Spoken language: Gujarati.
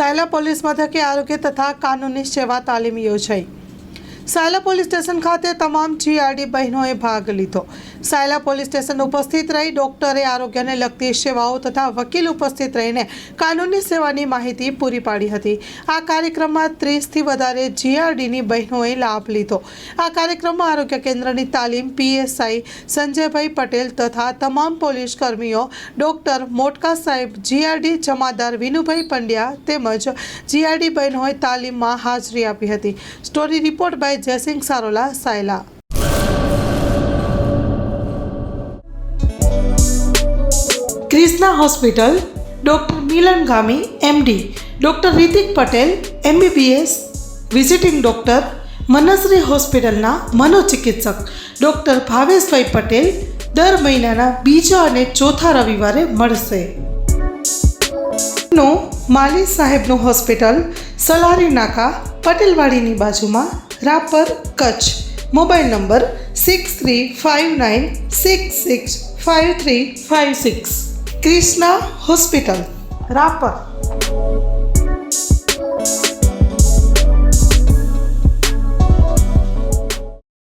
સાયલા પોલીસ મથકે આરોગ્ય તથા કાનૂની સેવા તાલીમ યોજાઈ. સાયલા પોલીસ સ્ટેશન ખાતે તમામ જીઆરડી બહેનોએ ભાગ લીધો. સાયલા પોલીસ સ્ટેશન ઉપસ્થિત રહી ડોક્ટરે આરોગ્યને લગતી સેવાઓ તથા વકીલ ઉપસ્થિત રહીને કાનૂની સેવાની માહિતી પૂરી પાડી હતી. આ કાર્યક્રમમાં ત્રીસથી વધારે જીઆરડીની બહેનોએ લાભ લીધો. આ કાર્યક્રમમાં આરોગ્ય કેન્દ્રની તાલીમ, પીએસઆઈ, સંજયભાઈ પટેલ તથા તમામ પોલીસ કર્મીઓ, ડોક્ટર મોટકા સાહેબ, જીઆરડી જમાદાર વિનુભાઈ પંડ્યા તેમજ જીઆરડી બહેનોએ તાલીમમાં હાજરી આપી હતી. Story report by Jaysinh Sarola Sayla Krishna hospital doctor Milan Gami MD doctor Ritik Patel MBBS visiting doctor Manshree હોસ્પિટલના મનોચિકિત્સક ડૉક્ટર ભાવેશભાઈ પટેલ દર મહિનાના બીજા અને ચોથા રવિવારે મળશે નો માલી સાહેબનું હોસ્પિટલ સલારી નાકા પટેલવાડીની બાજુમાં Rapar Kutch. Mobile number six three five nine six six five three five six Krishna hospital, Rapar.